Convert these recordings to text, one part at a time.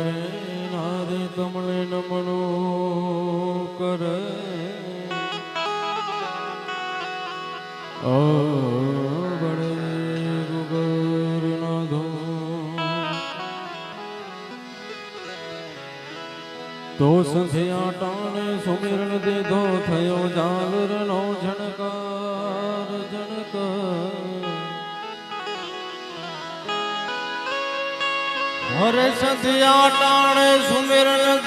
નરને નાદે કમળે નમણો કરે. આગળે ગગરનાથ તો સંધ્યા ટાણે સુમિરણ દીધો થયો ઝાલરનો સંધ્યા ટાણે સુમિરણ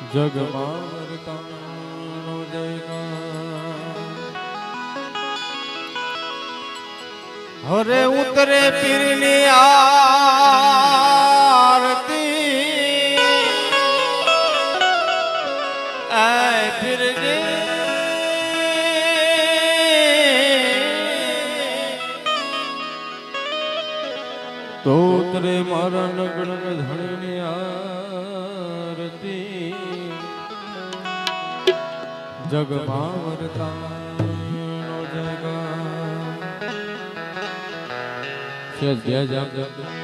જગમાં વરતાનો જયકાર હરે ઉતરે પીરની આરતી. આય ફિરજે તો ઉતરે મારા નગણ ધણીની જગમાં વરતાનો જગ છે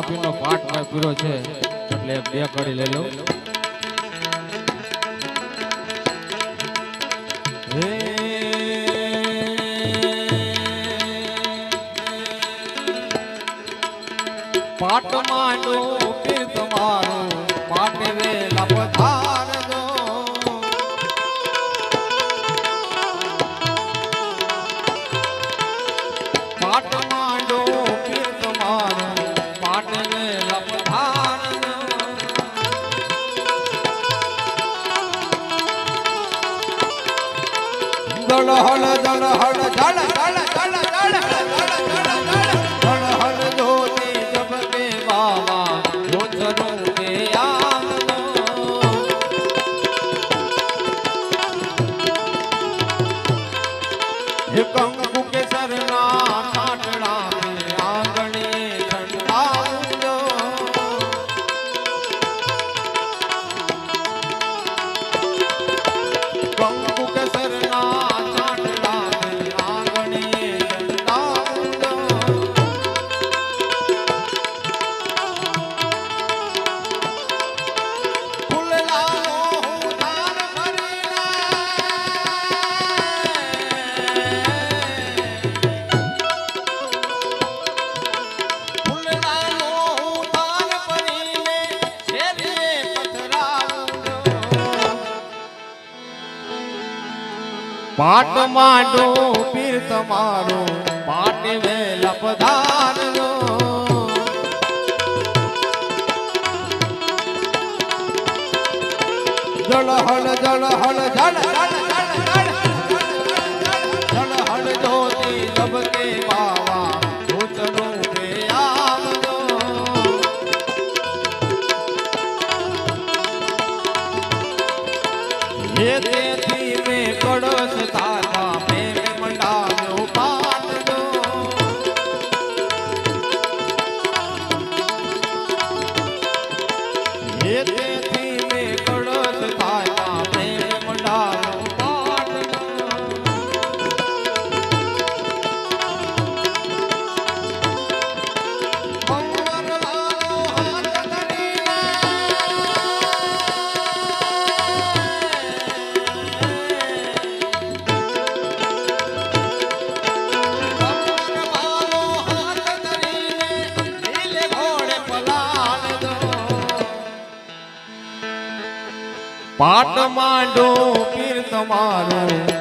બારમા પીરનો પાઠ મેં પીરો છે એટલે બે કડી લઈ લઉં. પાટ Dala, dala. પાટ માંડો પીર તમારો પાટ વેલા પધારનો જળ હળ જળ હળ જળ માંડો પીર તમારો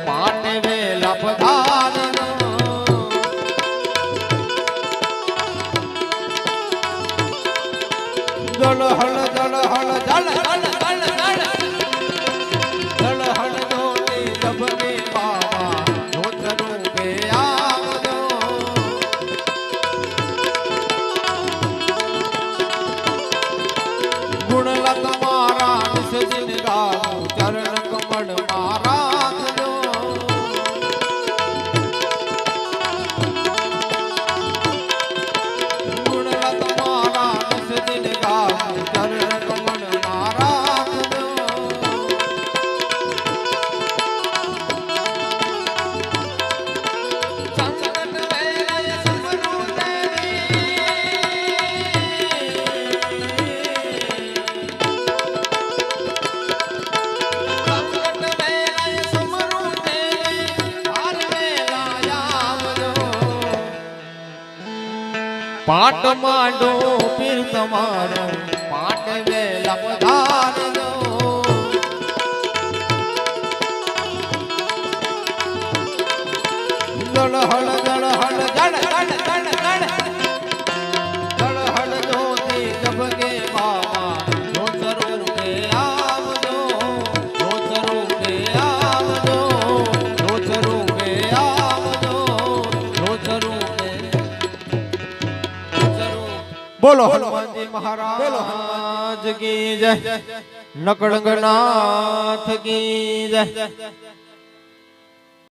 કમાડો પીર તમારો પાટ વેલા પધારજો. લડહળ બોલો હનુમાનજી મહારાજ. બોલો હનુમાન કી જય. નકડંગનાથ કી જય.